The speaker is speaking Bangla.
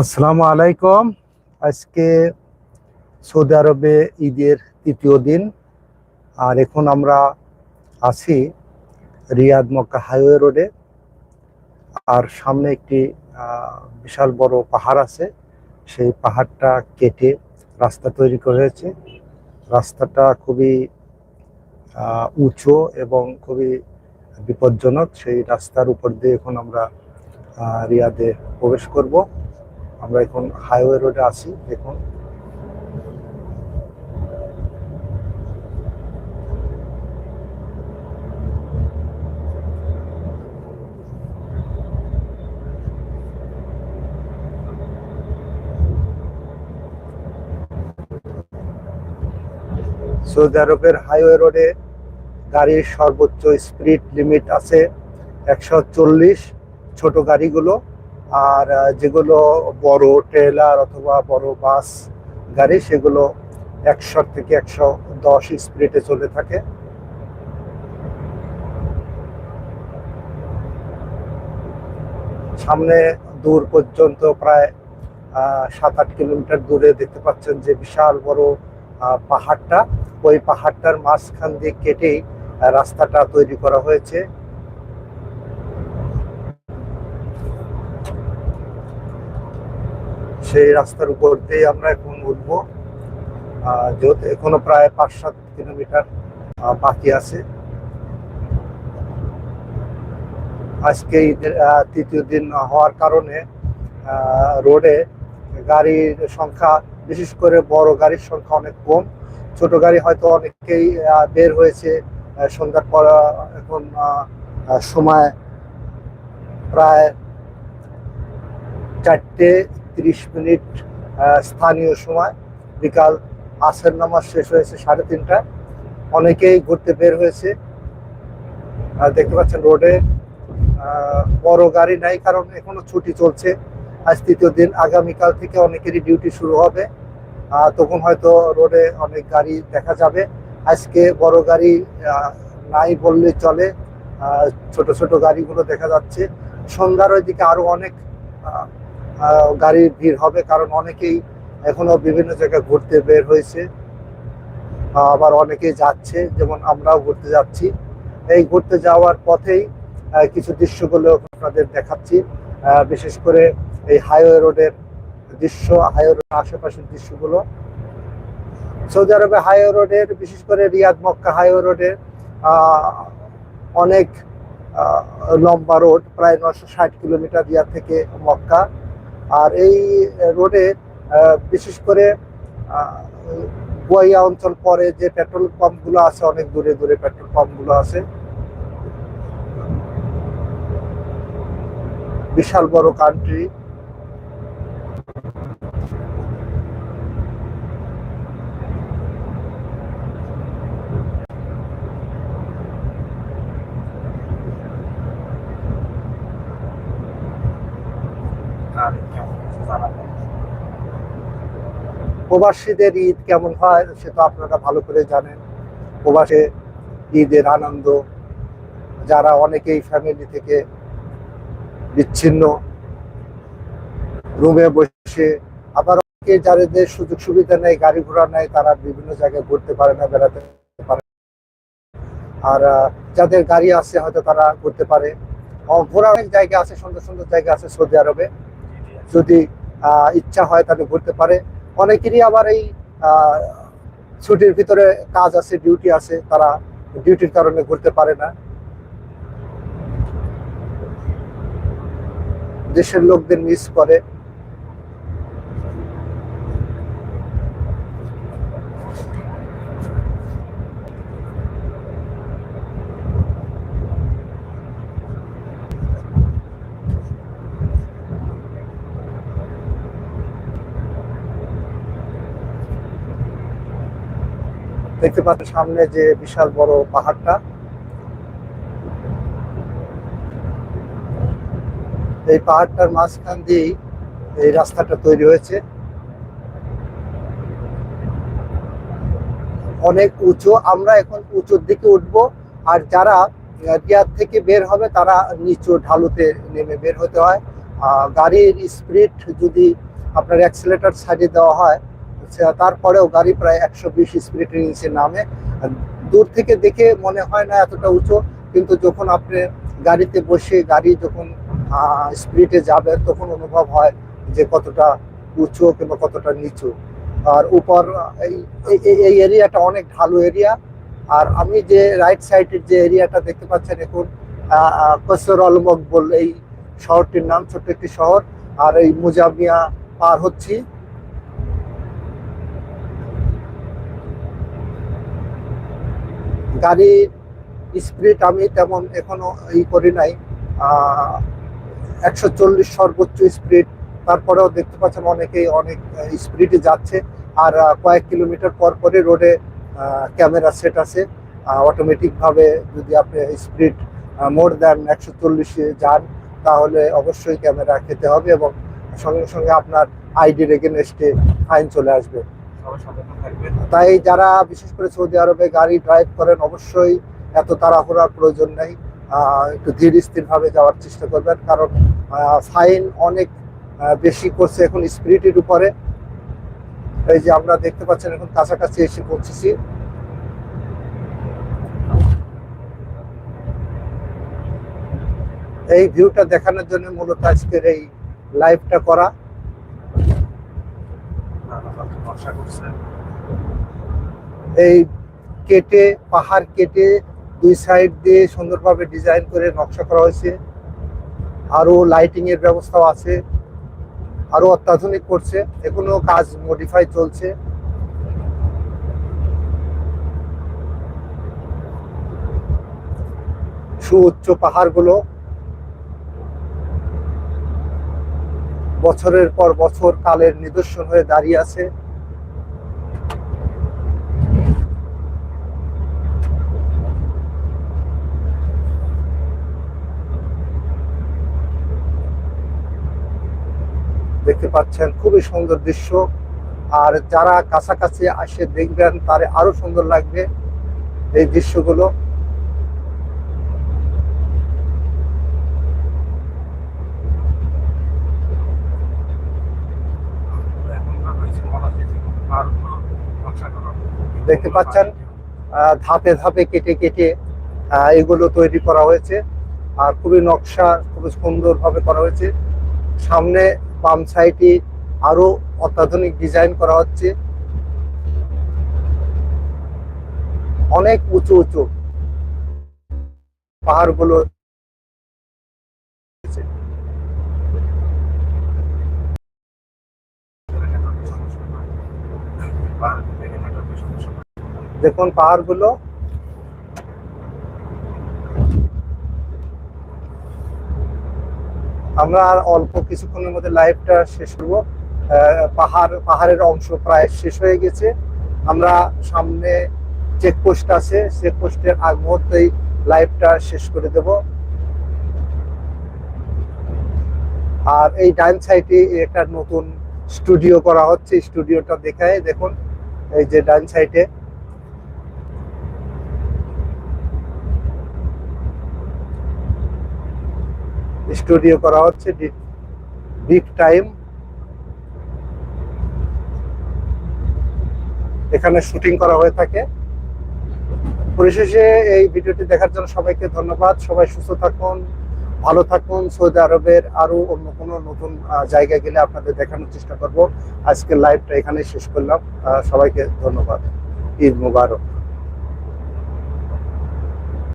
আসসালামু আলাইকুম। আজকে সৌদি আরবে ঈদের তৃতীয় দিন। আর এখন আমরা আছি রিয়াদ মক্কা হাইওয়ে রোডে। আর সামনে একটি বিশাল বড় পাহাড় আছে। সেই পাহাড়টা কেটে রাস্তা তৈরি করা হয়েছে রাস্তাটা খুবই উঁচু এবং খুবই বিপজ্জনক। সেই রাস্তার উপর দিয়ে এখন আমরা রিয়াদে প্রবেশ করব। আমরা এখন হাইওয়ে রোডে আছি, দেখুন। সৌদি আরবের হাইওয়ে রোডে গাড়ির সর্বোচ্চ স্পিড লিমিট আছে একশো চল্লিশ ছোট গাড়িগুলো। আর যেগুলো বড় ট্রেলার অথবা বড় বাস গাড়ি, সেগুলো একশো থেকে একশো দশ স্পিডে চলে থাকে। সামনে দূর পর্যন্ত প্রায় সাত আট কিলোমিটার দূরে দেখতে পাচ্ছেন যে বিশাল বড় পাহাড়টা। ওই পাহাড়টার মাঝখান দিয়ে কেটেই রাস্তাটা তৈরি করা হয়েছে। সেই রাস্তার উপর দিয়ে আমরা এখন উঠবো। যেহেতু এখনও প্রায় পাঁচ সাত কিলোমিটার বাকি আছে। আজকে তৃতীয় দিন হওয়ার কারণে রোডে গাড়ির সংখ্যা, বিশেষ করে বড় গাড়ির সংখ্যা অনেক কম। ছোট গাড়ি হয়তো অনেকেই বের হয়েছে সন্ধ্যার পর এখন সময় প্রায় চারটে তিরিশ মিনিট স্থানীয় সময়। বিকাল আসের নামাজ শেষ হয়েছে সাড়ে তিনটায় অনেকেই ঘুরতে বের হয়েছে। দেখতে পাচ্ছেন রোডে বড় গাড়ি নাই কারণ এখনও ছুটি চলছে। আজ তৃতীয় দিন আগামীকাল থেকে অনেকেরই ডিউটি শুরু হবে। তখন হয়তো রোডে অনেক গাড়ি দেখা যাবে। আজকে বড় গাড়ি নাই বললে চলে। ছোট ছোট গাড়িগুলো দেখা যাচ্ছে। সন্ধ্যার ওইদিকে আরও অনেক আহ, আহ, গাড়ির ভিড় হবে, কারণ অনেকেই এখনও বিভিন্ন জায়গায় ঘুরতে বের হয়েছে। আবার অনেকেই যাচ্ছে, যেমন আমরাও ঘুরতে যাচ্ছি। এই ঘুরতে যাওয়ার পথেই কিছু দৃশ্যগুলো আপনাদের দেখাচ্ছি। বিশেষ করে এই হাইওয়ে রোডের দৃশ্য, হাইওয়ে রোডের আশেপাশের দৃশ্যগুলো। সৌদি আরবে হাইওয়ে রোডের, বিশেষ করে রিয়াদ মক্কা হাইওয়ে রোডের অনেক লম্বা রোড, প্রায় নশো ষাট কিলোমিটার রিয়াদ থেকে মক্কা। আর এই রোডে বিশেষ করে আহ, বুয়াইয়া অঞ্চল পরে যে পেট্রোল পাম্পগুলো আছে অনেক দূরে দূরে পেট্রোল পাম্পগুলো আছে। বিশাল বড় কান্ট্রি প্রবাসীদের ঈদ কেমন হয় সে তো আপনারা ভালো করে জানেন। প্রবাসে ঈদের আনন্দ, যারা অনেকেই ফ্যামিলি থেকে বিচ্ছিন্ন রুমে বসে, আবার অনেকে যাদের সুযোগ সুবিধা নেই, গাড়ি ঘোড়া নেই, তারা বিভিন্ন জায়গায় ঘুরতে পারে না, বেড়াতে পারে আর যাদের গাড়ি আছে হয়তো তারা ঘুরতে পারে। ঘোরার অনেক জায়গা আছে, সুন্দর সুন্দর জায়গা আছে সৌদি আরবে। যদি ইচ্ছা হয় তাহলে ঘুরতে পারে। অনেকেরই আবার এই ছুটির ভিতরে কাজ আছে ডিউটি আছে, তারা ডিউটির কারণে ঘুরতে পারে না। দেশের লোকদের মিস করে। দেখতে পাচ্ছেন সামনে যে বিশাল বড় পাহাড়টা। এই পাহাড়টার মাঝখান দিয়েই এই রাস্তাটা তৈরি হয়েছে। অনেক উঁচু, আমরা এখন উঁচুর দিকে উঠব, আর যারা রিয়াদ থেকে বের হবে, তারা নিচু ঢালুতে নেমে বের হতে হয়। গাড়ির স্পিড যদি আপনার অ্যাক্সিলেটার সাইডে দেওয়া হয় তারপরেও গাড়ি প্রায় একশো বিশ স্পিডের নিচে নামে। দূর থেকে দেখে মনে হয় না এতটা উঁচু, কিন্তু যখন আপনি গাড়িতে বসে গাড়ি যখন স্পিডে যাবে, তখন অনুভব হয় যে কতটা উঁচু কিংবা কতটা নিচু। আর উপর, এই- এরিয়াটা অনেক ঢালু এরিয়া। আর আমি যে রাইট সাইডের যে এরিয়াটা দেখতে পাচ্ছেন এখন কসর অলমকবল এই শহরটির নাম, ছোট্ট একটি শহর। আর এই মুজামিয়া পার হচ্ছি। গাড়ির স্পিড আমি তেমন এখনও ই করি নাই। একশো চল্লিশ সর্বোচ্চ স্পিড তারপরেও দেখতে পাচ্ছেন অনেকেই অনেক স্পিডে যাচ্ছে। আর কয়েক কিলোমিটার পর পরে রোডে ক্যামেরা সেট আছে। অটোমেটিকভাবে যদি আপনি স্পিড মোর দ্যান একশো চল্লিশে যান, তাহলে অবশ্যই ক্যামেরা খেতে হবে এবং সঙ্গে সঙ্গে আপনার আইডির এগেনস্টে ফাইন চলে আসবে। তাই যারা বিশেষ করে সৌদি আরবে গাড়ি ড্রাইভ করেন, অবশ্যই এত তাড়াহুড়ার প্রয়োজন নেই। একটু ধীর স্থির ভাবে যাওয়ার চেষ্টা করবেন। কারণ ফাইন অনেক বেশি করছে এখন স্পিরিটের উপরে। এই যে আমরা দেখতে পাচ্ছেন এখন কাছাকাছি এসে পৌঁছেছি। এই ভিউটা দেখানোর জন্য মূলত আজকের এই লাইভটা করা। নকশা করছে এই কেটে, পাহাড় কেটে দুই সাইড দিয়ে সুন্দরভাবে ডিজাইন করে নকশা করা হয়েছে। আরও লাইটিং এর ব্যবস্থাও আছে। আরও অত্যাধুনিক করছে। এখনও কাজ মডিফাই চলছে। সুউচ্চ পাহাড়গুলো বছরের পর বছর কালের নিদর্শন হয়ে দাঁড়িয়ে আছে। দেখতে পাচ্ছেন, খুবই সুন্দর দৃশ্য। আর যারা কাছাকাছি আসে দেখবেন, তারে আরও সুন্দর লাগবে এই দৃশ্যগুলো। দেখতে পাচ্ছেন ধাপে ধাপে কেটে কেটে এগুলো তৈরি করা হয়েছে। আর খুবই নকশা, খুবই সুন্দরভাবে করা হয়েছে। সামনে বাম সাইডে আরও অত্যাধুনিক ডিজাইন করা হচ্ছে। অনেক উঁচু উঁচু পাহাড়গুলো নেটওয়ার্কের সমস্যা হয় পাহাড় থেকে নেটওয়ার্কের সমস্যা হয় দেখুন পাহাড়গুলো আমরা আর অল্প কিছুক্ষণের মধ্যে লাইভটা শেষ করব। পাহাড়, পাহাড়ের অংশ প্রায় শেষ হয়ে গেছে। আমরা সামনে চেকপোস্ট আছে চেকপোস্টের আগ মুহূর্তেই লাইভটা শেষ করে দেব। আর এই ডাইন সাইডে একটা নতুন স্টুডিও করা হচ্ছে স্টুডিওটা দেখায়। দেখুন, এই যে ডাইন সাইডে স্টুডিও করা হচ্ছে ডিপ টাইম। এখানে শুটিং করা হয়ে থাকে। পরিশেষে এই ভিডিওটি দেখার জন্য সবাইকে ধন্যবাদ। সবাই সুস্থ থাকুন, ভালো থাকুন। সৌদি আরবের আরও অন্য কোনো নতুন জায়গায় গেলে আপনাদের দেখানোর চেষ্টা করব। আজকে লাইভটা এখানে শেষ করলাম। সবাইকে ধন্যবাদ। ঈদ মুবারক।